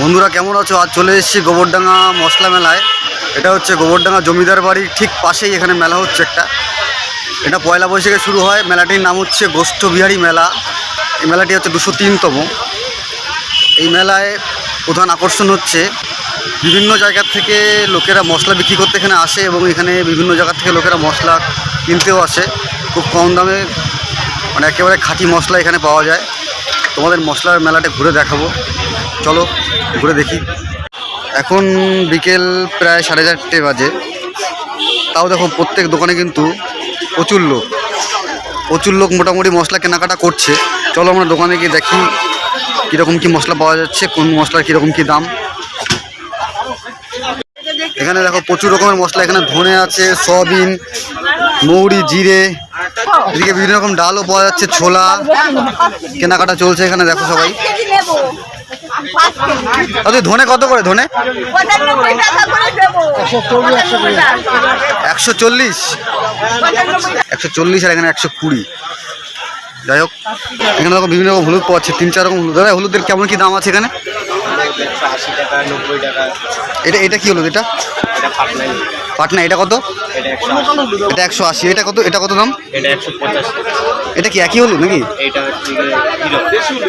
বন্ধুরা, কেমন আছো? আজ চলে এসেছি গোবরডাঙ্গা মশলা মেলায়। এটা হচ্ছে গোবরডাঙ্গা জমিদার বাড়ির ঠিক পাশেই এখানে মেলা হচ্ছে একটা। এটা পয়লা বৈশাখে শুরু হয়। মেলাটির নাম হচ্ছে গোষ্ঠ বিহারী মেলা। এই মেলাটি হচ্ছে দুশো তিনতম। এই মেলায় প্রধান আকর্ষণ হচ্ছে বিভিন্ন জায়গা থেকে লোকেরা মশলা বিক্রি করতে এখানে আসে এবং এখানে বিভিন্ন জায়গা থেকে লোকেরা মশলা কিনতেও আসে। খুব কম দামে মানে একেবারে খাঁটি মশলা এখানে পাওয়া যায়। তোমাদের মশলার মেলাটা ঘুরে দেখাবো। চলো ঘুরে দেখি। এখন বিকেল প্রায় সাড়ে চারটে বাজে। তাও দেখো প্রত্যেক দোকানে কিন্তু প্রচুর লোক। প্রচুর লোক মোটামুটি মশলা কেনাকাটা করছে। চলো আমরা দোকানে গিয়ে দেখি কীরকম কী মশলা পাওয়া যাচ্ছে, কোন মশলার কীরকম কী দাম। এখানে দেখো প্রচুর রকমের মশলা। এখানে ধনে আছে, সয়াবিন, মৌরি, জিরে। এদিকে বিভিন্ন রকম ডালও পাওয়া যাচ্ছে, ছোলা। কেনাকাটা চলছে এখানে, দেখো সবাই। আচ্ছা ধনে কত করে ধনে? পঁচানব্বই টাকা করে দেবো। একশো চল্লিশ? একশো চল্লিশ আর এখানে একশো কুড়ি। যাই হোক এখানে দেখো বিভিন্ন রকম হলুদ পাওয়া যাচ্ছে তিন চার রকম হলুদ। দাদা হলুদের কেমন কি দাম আছে এখানে? এটা এটা কি হলুদ এটা? এটা পাটনা এটা কত? এটা একশো আশি। এটা কত এটা কত দাম? এটা একশো পঁচাশি। এটা কি একই হলুদ নাকি?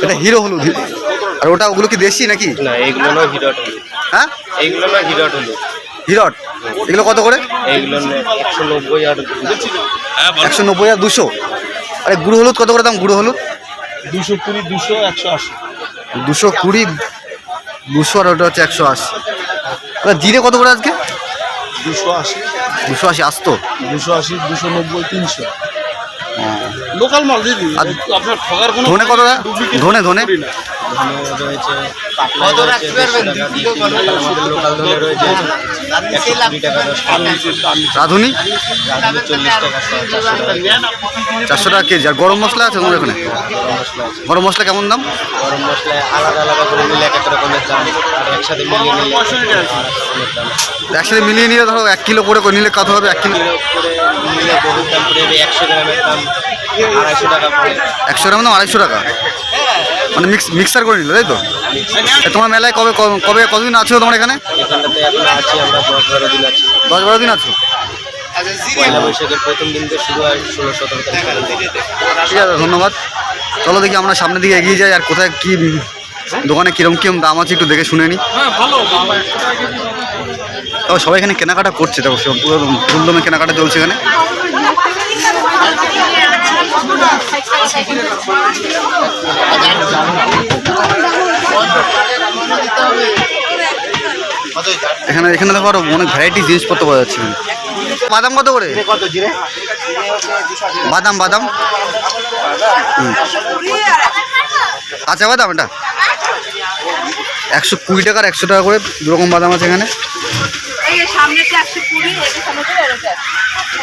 এটা হিরো হলুদ। আর ওটা ওগুলো কি দেশি নাকি? না এইগুলো না হিরট হ্যাঁ? এইগুলো না হিরট হলুদ হিরট? এগুলো কত করে? এইগুলো না একশো নব্বই আর একশো নব্বই আর দুশো? আরে গুঁড়ো হলুদ কত করে দাম? গুঁড়ো হলুদ? দুশো কুড়ি দুশো একশো আশি। দুশো কুড়ি দুশো আর ওটা হচ্ছে একশো আশি। আরে জিরে কত করে আজকে? দুশো আশি। দুশো আশি আসতো? দুশো আশি দুশো নব্বই তিনশো। লোকাল মাল দিদি। আপনার ঠগার কোনো ধনে কত ধনে ধনে। করি রয়েছে পাটনাই রয়েছে দেড়শো টাকা দিয়ে কিলো আমাদের লোকাল ধরে রয়েছে একশো কুড়ি টাকা দশ টাকা। রাঁধুনি? রাঁধুনি চল্লিশ টাকা চারশো টাকা। কেজি আর গরম মশলা আছে তোমার ওখানে? গরম মশলা মশলা কেমন দাম? গরম মশলায় আলাদা আলাদা করে নিলে এক এক রকমের দাম। আর একসাথে মিলিয়ে নিলে একসাথে মিলিয়ে নিলে ধরো এক কিলো করে করে নিলে কত হবে? এক কিলো? কিলো করে নিলে বহুত দাম পড়ে একশো গ্রামের দাম আড়াইশো টাকা একশো গ্রাম দাম আড়াইশো টাকা? মানে মিক্স মিক্সার করে নিলে তাই তো? এ, তোমার মেলায় কবে ক- কবে কতদিন আছো তোমার এখানে? দশ বারো দিন আছি? দশ বারো দিন আছো পয়লা বৈশাখের প্রথম দিন থেকে শুরু হয় ষোলো সতেরো ঠিক আছে ধন্যবাদ। চলো দেখি আমরা সামনের দিকে এগিয়ে যাই আর কোথায় কি দোকানে কিরম কিরম দাম আছে একটু দেখে শুনে নিই তবে সবাই এখানে কেনাকাটা করছে দেখো সব পুরো ধুমধমে কেনাকাটা চলছে এখানে। এখানে এখানে দেখো আরও অনেক ভ্যারাইটি জিনিসপত্র পাওয়া যাচ্ছে বাদাম কত করে? বাদাম বাদাম। আচ্ছা বাদাম এটা। একশো কুড়ি টাকার একশো টাকা করে দু রকম বাদাম আছে এখানে।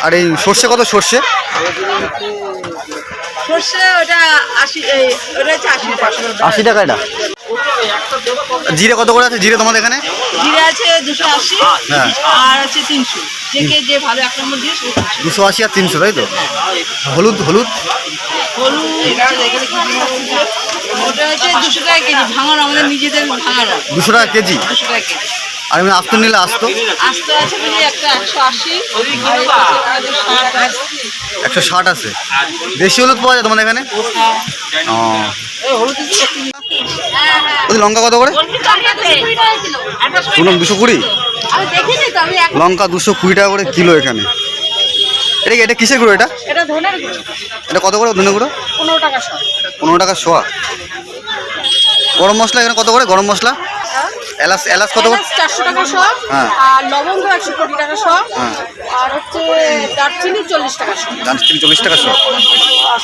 আর এই সর্ষে কত সর্ষে? সর্ষে ওটা আশি ওটা হচ্ছে আশি টাকা। আশি টাকা এটা? জিরে কত করে আছে? জিরে তোমাদের এখানে? জিরে আছে দুশো আশি হ্যাঁ। আর হচ্ছে তিনশো। যে যে ভালো এক নম্বর দিয়ে দুশো আশি আর তিনশো তাই তো? হলুদ হলুদ? দুশো টাকা কেজি ভাঙানো আমাদের নিজেদের ভাঙানো দুশো টাকা কেজি? দুশো টাকা কেজি। আর এমনি আস্ত নিলে আস্ত? আস্তে আছে একটা একশো আশি একশো ষাট আছে। দেশি হলুদ পাওয়া যায় তোমাদের এখানে? ও। লঙ্কা কত করে? শুনুন দুশো কুড়ি। লঙ্কা দুশো কুড়ি টাকা করে কিলো এখানে। এটা কি এটা কিসের গুঁড়ো এটা? এটা কত করে ধনে গুঁড়ো? পনেরো টাকা পনেরো টাকা শোয়া। গরম মশলা এখানে কত করে? গরম মশলা? এলাচ এলাচ কত করে? চারশো টাকা শো হ্যাঁ। আর লবঙ্গ একশো কোটি টাকা শো হ্যাঁ। আর হচ্ছে দারচিনি চল্লিশ টাকা শো দারচিনি চল্লিশ টাকা শো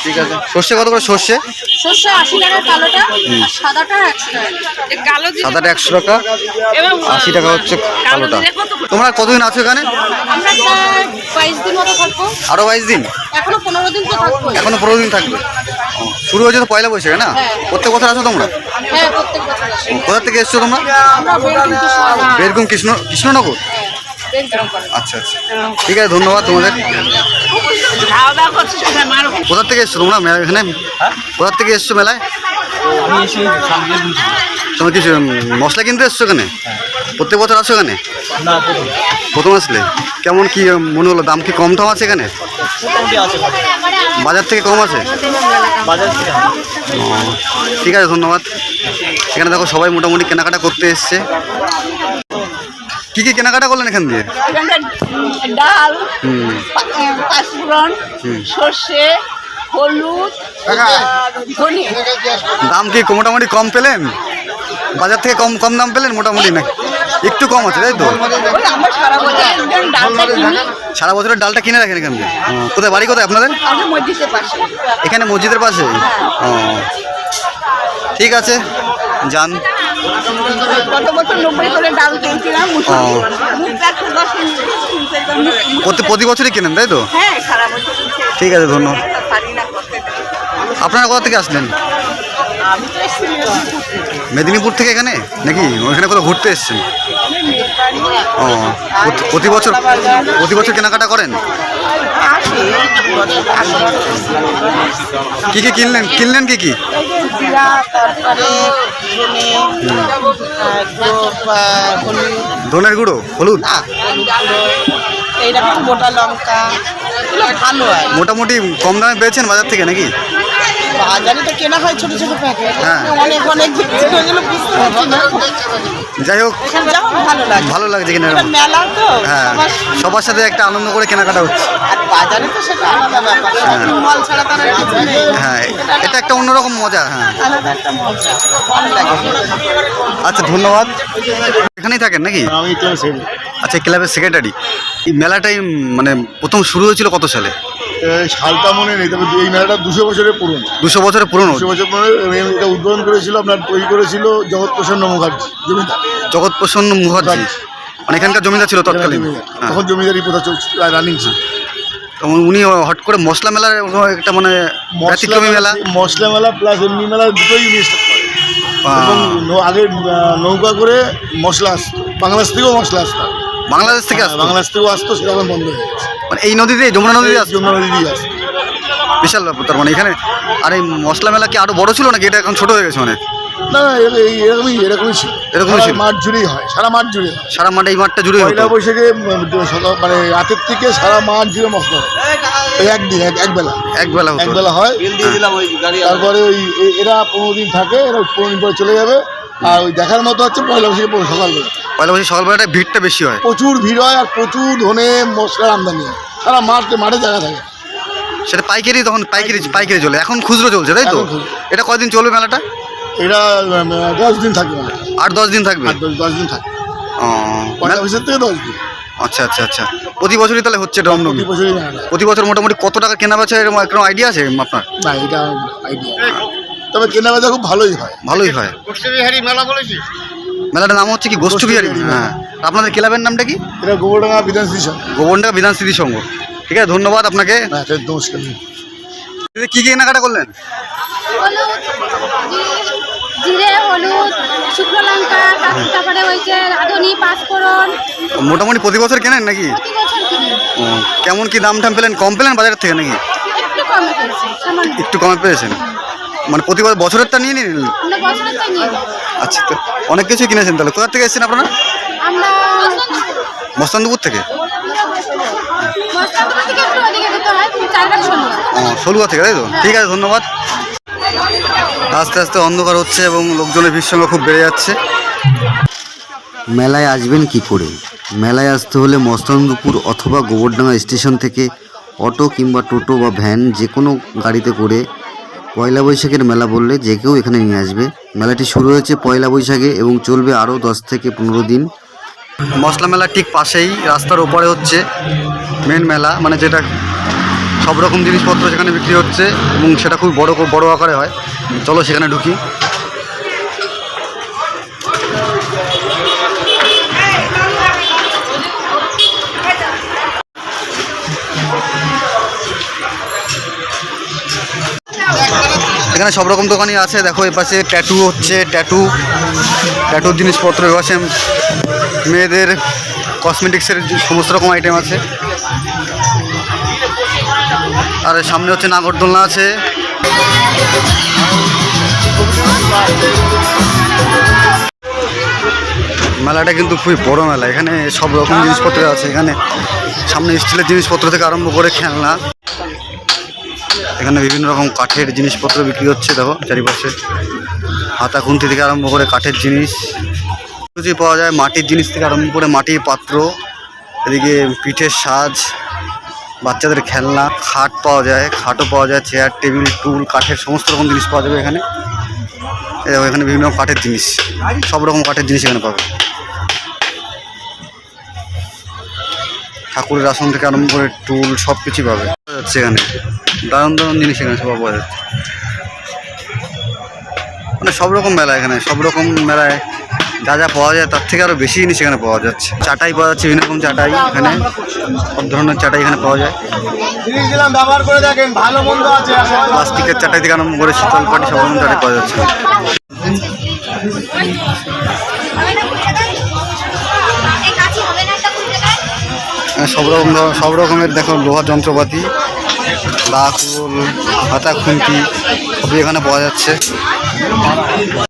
ঠিক আছে। সর্ষে কত করে? সর্ষে? সর্ষে আশি টাকা কালোটা সাদাটা একশো টাকা। কালো সাদাটা একশো টাকা আশি টাকা হচ্ছে কালোটা। তোমরা কতদিন আছো এখানে? আমরা প্রায় বাইশ দিন মতো থাকব। আরও বাইশ দিন? এখনও পনেরো দিন তো থাকব এখনও পনেরো দিন থাকবে। শুরু হয়েছে তো পয়লা বৈশাখে না? হ্যাঁ। প্রত্যেক বছর আছো তোমরা? হ্যাঁ আসি। কোথা থেকে এসছো তোমরা? বেরগুম কৃষ্ণ কৃষ্ণনগর? আচ্ছা আচ্ছা। ঠিক আছে ধন্যবাদ তোমাদের। খাওয়া দাওয়া করছিস কোথায় মারো কোথা থেকে এসছো তোমরা মেলা- এখানে? কোথা থেকে এসছো মেলায়? আমি তোমার কিছু মশলা কিনতে এসছো এখানে? প্রত্যেক বছর আসছো এখানে? প্রথম। প্রথম আসলে? কেমন কি মনে হলো? দাম কি কম টম আছে এখানে? মোটামুটি আছে বাজার। থেকে কম আছে? বাজার থেকে ঠিক আছে ধন্যবাদ। এখানে দেখো সবাই মোটামুটি কেনাকাটা করতে এসছে। কি কি কেনাকাটা করলেন এখান দিয়ে? ডাল পাঁচফোড়ন সর্ষে হলুদ দাম কি মোটামুটি কম পেলেন? বাজার থেকে কম কম দাম পেলেন মোটামুটি না একটু কম আছে তাই তো? সারা বছরের ডালটা কিনে। রাখেন এখানে কোথায় বাড়ি কোথায় আপনাদের? এখানে মসজিদের পাশে? ও ঠিক আছে যান। প্রতি বছরই কেনেন তাই তো? হ্যাঁ ঠিক আছে ধন্যবাদ। আপনারা কোথা থেকে আসলেন? মেদিনীপুর থেকে এখানে? নাকি? ওইখানে কোথাও ঘুরতে এসছেন? ও প্রতি- বছর প্রতি বছর কেনাকাটা করেন? কি কি কিনলেন? কিনলেন কি কি? ধনের গুঁড়ো হলুদ? গোটা লঙ্কা। মোটামুটি কম দামে পেয়েছেন বাজার থেকে নাকি? বাজারে তো কেনা হয় ছোট ছোট প্যাকেট। হ্যাঁ। অনেক অনেক জিনিস ওগুলো বুঝতে পারছি না। যাই হোক যেমন ভালো লাগে। ভালো লাগছে কিনে এটা মেলা তো হ্যাঁ সবার সবার সাথে একটা আনন্দ করে কেনাকাটা হচ্ছে। আর বাজারে তো সেটা আলাদা ব্যাপার। শপিং মল ছাড়া তার আর কিছু নেই। হ্যাঁ এটা একটা অন্যরকম মজা হ্যাঁ। আলাদা একটা মজা। ভালো লাগে। আচ্ছা ধন্যবাদ। এখানেই থাকেন নাকি? আমি তো আচ্ছা ক্লাবের সেক্রেটারি এই মেলাটাই মানে প্রথম শুরু হয়েছিল কত সালে? সালটা মনে নেই তবে এই মেলাটা দুশো বছরের পুরনো। দুশো বছরের পুরনো। দুশো বছর পুরনো এটা উদ্বোধন করেছিল আপনার তৈরি করেছিল জগৎ প্রসন্ন মুখার্জি জমিদার। জগৎ প্রসন্ন মুখার্জি মানে এখানকার জমিদার ছিল তৎকালীন। হ্যাঁ। তখন জমিদারি প্রথা চলছিল রানিং ছিল। তখন উনি হট করে মশলা মেলার একটা মানে ব্যতিক্রমী মেলা মশলা মেলা প্লাস এমনি মেলা দুটোই উনি এবং আগে নৌকা করে মশলা আসতো। বাংলাদেশ থেকেও মশলা আসতো। বাংলাদেশ থেকে হ্যাঁ, বাংলাদেশ থেকেও আসতো সেটা এখন বন্ধ হয়ে গেছে। মানে এই নদীতে যমুনা নদীতে আসতো যমুনা নদী দিয়ে বিশাল ব্যাপার তার মানে এখানে আর এই মশলা মেলা কি আরও বড় ছিল নাকি? এটা এখন ছোট হয়ে গেছে অনেক না না এই এরকমই এরকমই ছিল। এরকমই ছিল। মাঠ জুড়েই হয় সারা মাঠ জুড়ে সারা মাঠে এই মাঠটা জুড়ে হতো? পয়লা বৈশাখে মানে রাতের থেকে সারা মাঠ জুড়ে মশলা হয়। একদিন এক একবেলা এক একবেলা হয়। তারপরে ওই এ- এরা পনেরো দিন থাকে এরা পনেরো দিন পরে চলে যাবে। আর ওই দেখার মতো হচ্ছে পয়লা বৈশাখে পরে সকালবেলা পয়লা বৈশাখ সকালবেলাটা ভিড়টা বেশি হয়। প্রচুর ভিড় হয় আর প্রচুর ধনে মশলার আমদানি। হয় সারা মাঠে মাঠে জায়গা থাকে। সেটা পাইকারি তখন পাইকারি পাইকারি চলে। এখন খুচরো চলছে তাই তো? এটা কয়দিন চলবে মেলাটা? এটা দশ দিন থাকবে আট দশ দিন থাকবে? দশ দিন থাকবে। পয়লা মেলা- বৈশাখ থেকে দশ দিন। আচ্ছা আচ্ছা আচ্ছা। প্রতি বছরই তাহলে হচ্ছে এটা প্রতি বছর মোটামুটি কত টাকা কেনা বেচা এরকম একটা আইডিয়া আছে আপনার? না এটা আইডিয়া তবে কেনা বেচা খুব ভালোই হয়। ভালোই হয়। মেলাটার নাম হচ্ছে কি গোষ্ঠ বিহারী। হ্যাঁ। আপনাদের ক্লাবের নামটা কি? এটা গোবরডাঙ্গা বিধান স্টেশন গোবনডা বিধান স্মৃতি সংঘ। ঠিক আছে ধন্যবাদ আপনাকে। হ্যাঁ নমস্কার। কি কি কেনাকাটা করলেন? জিরে হলুদ শুকনো লঙ্কা তার- তারপরে হয়েছে রাঁধুনি পাঁচফোড়ন। মোটামুটি প্রতি বছর কেনেন নাকি? কেমন কি দাম টাম পেলেন? কম পেলেন বাজার থেকে নাকি? একটু কমে একটু কমে পেয়েছেন। মানে প্রতি বছর বছরেরটা নিয়ে নিন আমরা বছরের তো নিয়ে যাই। আচ্ছা তো অনেক কিছু কিনেছেন তাহলে। কোথা থেকে এসেছেন আপনারা? মস্তানদপুর থেকে? হয় সলুয়া থেকে তাই তো? ঠিক আছে ধন্যবাদ। আস্তে আস্তে অন্ধকার হচ্ছে এবং লোকজনের ভিড় সংখ্যা খুব বেড়ে যাচ্ছে। মেলায় আসবেন কি করে? মেলায় আসতে হলে মস্তানদপুর অথবা গোবরডাঙ্গা স্টেশন থেকে অটো কিংবা টোটো বা ভ্যান যে কোনো গাড়িতে করে পয়লা বৈশাখের মেলা বললে যে কেউ এখানে নিয়ে আসবে। মেলাটি শুরু হয়েছে পয়লা বৈশাখে এবং চলবে আরও দশ থেকে পনেরো দিন। মশলা মেলা ঠিক পাশেই, রাস্তার ওপারে হচ্ছে মেন মেলা মানে যেটা সব রকম জিনিসপত্র সেখানে বিক্রি হচ্ছে এবং সেটা খুব বড় বড় আকারে হয়। চলো সেখানে ঢুকি। এখানে সব রকম দোকানই আছে। দেখো এপাশে ট্যাটু হচ্ছে ট্যাটু ট্যাটুর জিনিসপত্র এপাশে মেয়েদের কসমেটিক্সের সমস্ত রকম আইটেম আছে। আর সামনে হচ্ছে নাগরদোলনা আছে। মেলাটা কিন্তু খুবই বড় মেলা। এখানে সব রকম জিনিসপত্র আছে। এখানে সামনে স্টিলের জিনিসপত্র থেকে আরম্ভ করে খেলনা। এখানে বিভিন্ন রকম কাঠের জিনিসপত্র বিক্রি হচ্ছে, দেখো, চারিপাশে। হাতা খুন্তি থেকে আরম্ভ করে কাঠের জিনিস। কিছু পাওয়া যায়, মাটির জিনিস থেকে আরম্ভ করে মাটির পাত্র, এদিকে পিঠের সাজ, বাচ্চাদের খেলনা, খাট পাওয়া যায়, খাটও পাওয়া যায়, চেয়ার, টেবিল, টুল, কাঠের সমস্ত রকম জিনিস পাওয়া যাবে এখানে। এখানে বিভিন্ন রকম কাঠের জিনিস, সব রকম কাঠের জিনিস এখানে পাবে। ঠাকুরের আসন থেকে আরম্ভ করে টুল সব কিছুই পাবে যাচ্ছে এখানে। দারুণ দারুণ জিনিস এখানে সব পাওয়া যাচ্ছে। মানে সব রকম মেলা এখানে সব রকম মেলায় যা যা পাওয়া যায় তার থেকে আরও বেশি জিনিস এখানে পাওয়া যাচ্ছে। চাটাই পাওয়া যাচ্ছে বিভিন্ন রকম চাটাই এখানে। সব ধরনের চাটাই এখানে পাওয়া যায়। ব্যবহার করে দেখেন ভালো মন্দ আছে প্লাস্টিকের চাটাই থেকে আরম্ভ করে শীতল পাটি সব রকম চাটাই পাওয়া যাচ্ছে। সব রকম সব রকমের দেখো লোহার যন্ত্রপাতি। কুল হাতা খুন্তি সবই এখানে পাওয়া যাচ্ছে।